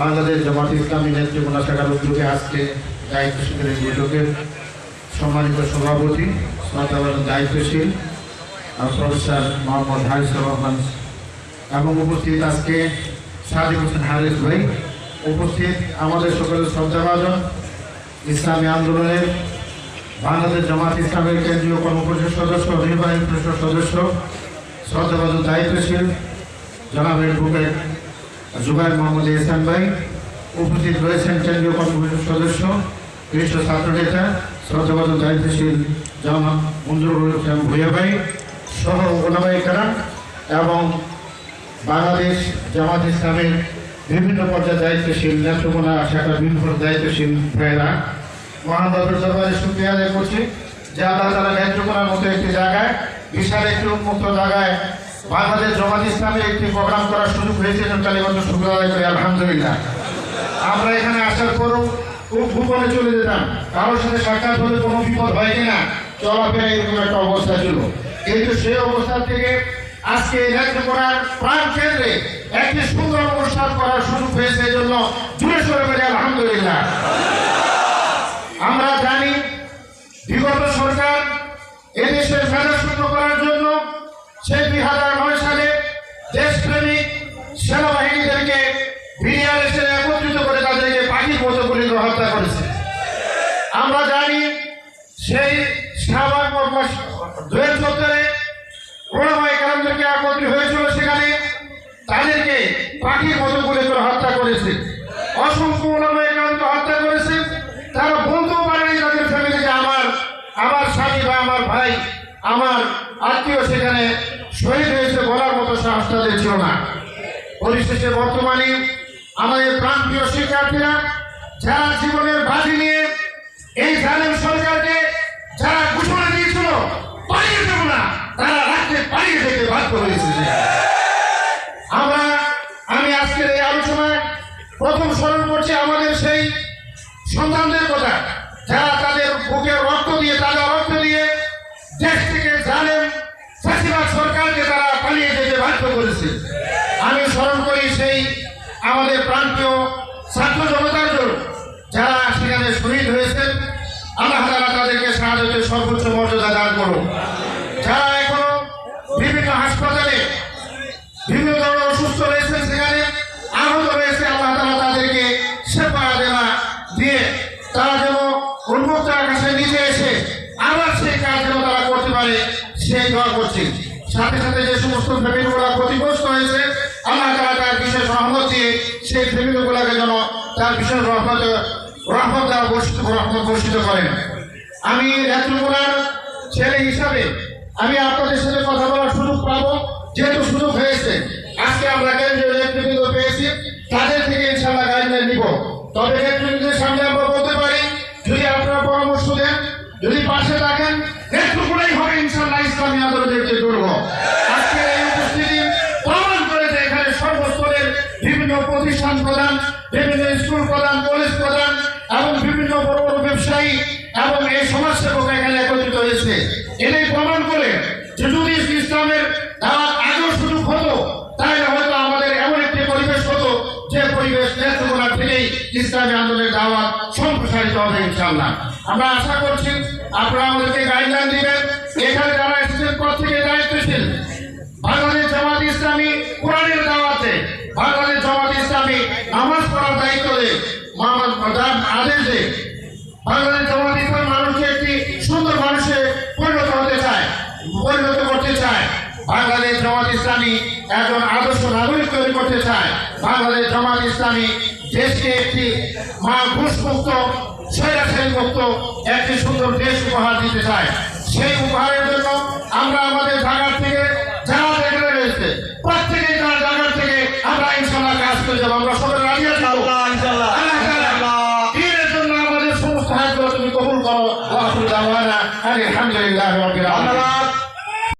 বাংলাদেশ জামাত ইসলামী নেতৃত্ব শাখার উদ্যোগে আজকে দায়িত্ব শিবিরের বৈঠকের সম্মানিত সভাপতি দায়িত্বশীল প্রফেসর মোহাম্মদ হারিস রহমান। এবং উপস্থিত আজকে সাদিক হোসেন হারিস ভাই। উপস্থিত আমাদের সকলের শ্রদ্ধাভাজন ইসলামী আন্দোলনের বাংলাদেশ জামাত ইসলামের কেন্দ্রীয় কর্মপরিষদ সদস্য, নির্বাহী পরিষদ সদস্য শ্রদ্ধাভাজন দায়িত্বশীল জনাব অ্যাডভোকেট জুবাইর মোহাম্মদ ইহসান ভাই উপস্থিত রয়েছেন কেন্দ্রীয় কর্মপরিষদ সদস্য, বিশিষ্ট ছাত্র নেতা শ্রদ্ধাবাদন দায়িত্বশীল জনাব মঞ্জুরুল ইসলাম ভূয়া ভাই সহ ওলামাই কারাম এবং বাংলাদেশ জামাত ইসলামের বিভিন্ন পর্যায়ে দায়িত্বশীল নেত্রকোনা শাখার বিভিন্ন দায়িত্বশীল ভাইয়েরা। মহান বাবুর দরবারে শুক্রিয়া আদায় করছি। যে আল্লাহ তালা নেত্রকোনার মতো একটি জায়গায়, বিশাল একটি উন্মুক্ত জায়গায় বাংলাদেশ জামাত ইসলামের একটি প্রোগ্রাম করার সুযোগ হয়েছে কালীগঞ্জ শুক্রিয়া আদায় করি, আলহামদুলিল্লাহ। আমরা এখানে আসার পরও খুব গোপনে চলে যেতাম। কারোর সাথে সাক্ষাৎ হলে কোনো বিপদ হয় কিনা, চলাফেরা এরকম একটা অবস্থা ছিল। কিন্তু সেই অবস্থা থেকে আজকে নেত্রকোনার প্রাণ কেন্দ্রে একটি সুন্দর অনুষ্ঠান করার সুযোগ হয়েছে এই জন্য জুড়ে সরে বেড়ে আলহামদুলিল্লাহ আমরা জানি বিগত সরকার এদেশের মেধা শূন্য করার জন্য সেই দুই হাজার নয় সালে দেশপ্রেমিক সেনাবাহিনীদেরকে বিডিআর এসে একত্রিত করে তাদেরকে পাখির মতো করে হত্যা করেছে আমরা জানি সেই শাহবাগ দুয়ের চত্বরে ওলামাই কালামদেরকে একত্রিত হয়েছিল সেখানে। তাদেরকে পাখির মতো করে করে হত্যা করেছে। অসংখ্য ওলামাই কালামকে হত্যা করেছে। তারা বলতেও পারেনি তাদের ফ্যামিলিকে আমার আমার স্বামী বা আমার ভাই, আমার আত্মীয় সেখানে শহীদ হয়েছে বলার মতো সাহস তাদের ছিল না। পরিশেষে বর্তমানে আমাদের প্রান্তীয় শিক্ষার্থীরা, যারা জীবনের বাজি নিয়ে এই জালেম সরকারকে যারা ঘোষণা দিয়েছিল পালিয়ে দেব না তারা রাত্রে পালিয়ে আমি আজকের এই আলোচনায় প্রথম স্মরণ করছি আমাদের সেই সন্তানদের কথা। যারা তাদের বুকে রক্ত দিয়ে তাদের রক্ত দিয়ে দেশ থেকে জানেন ফাঁসিবাদ সরকারকে তারা পালিয়ে যেতে বাধ্য করেছে। আমি স্মরণ করি সেই আমাদের প্রান্তীয় ছাত্র জনতার জন্য যারা সেখানে শহীদ হয়েছেন, আল্লাহ তালা তাদেরকে সাহায্যের সর্বোচ্চ মর্যাদা দান করুন। দোয়া করছি। সাথে সাথে যে সমস্ত ফ্যামিলিগুলো ক্ষতিগ্রস্ত হয়েছে আল্লাহ তালা তার বিশেষ রহমত দিয়ে সেই ফ্যামিলিগুলোকে যেন তার বিশেষ রহমত রহমত দ্বারা বর্ষিত, রহমত বর্ষিত করেন। আমি নেত্রকোনার ছেলে হিসাবে আমি আপনাদের সাথে কথা বলার সুযোগ পাবো, যেহেতু সুযোগ হয়েছে। আজকে আমরা কেন্দ্রীয় নেতৃবৃন্দ পেয়েছি, তাদের থেকে ইনশাল্লাহ গাইডলাইন নিব। তবে নেতৃবৃন্দের সামনে আমরা বলতে পারি, যদি আপনারা পরামর্শ দেন, যদি পাশে থাকেন নেতৃত্বগুলোই হবে ইনশাল্লাহ ইসলামী আন্দোলনের যে দুর্গ আজকের এই উপস্থিতি প্রমাণ করে যে এখানে সর্বস্তরের বিভিন্ন প্রতিষ্ঠান প্রদান বিভিন্ন স্কুল প্রদান কলেজ প্রদান এবং বিভিন্ন বড় বড় ব্যবসায়ী এবং এই সমাজসেবক এখানে একত্রিত হয়েছে। এটাই প্রমাণ করে যে যদি ইসলামের হতো, তাহলে হয়তো আমাদের এমন একটি পরিবেশ হতো যে পরিবেশ নেত্রকোনা থেকেই ইসলামী আন্দোলনের সম্প্রসারিত হবে ইনশাআল্লাহ। আমরা আশা করছি আপনারা আমাদেরকে গাইডলাইন দিবেন। এখানে যারা এসেছেন দায়িত্বশীল। জামাত ইসলামী কোরআনের দাওয়াতে বাংলাদেশ জামাত ইসলামী নামাজ পড়ার দায়িত্ব দেয় মোহাম্মদ প্রধান আদেশ দেয় বাংলাদেশ জামাত ইসলাম মানুষকে একটি সুন্দর মানুষে পরিণত হতে চায় পরিণত করতে চায় বাংলাদেশ জামাত ইসলামী একজন আদর্শ নাগরিক তৈরি করতে চায়। বাংলাদেশ জামাত ইসলামী দেশকে একটি মা ঘুষমুক্ত মুক্ত একটি সুন্দর দেশ উপহার দিতে চায়। সেই উপহারের জন্য আমরা আমাদের জায়গার থেকে যারা যেখানে রয়েছে প্রত্যেকেই তার জায়গার থেকে আমরা ইনশাল্লাহ কাজ করে যাব। আমরা সবাই রাজি আছি? আল্লাহ তাআলা দিনের জন্য আমাদের সমস্ত হাতগুলো তুমি কবুল করো। আলহামদুলিল্লাহি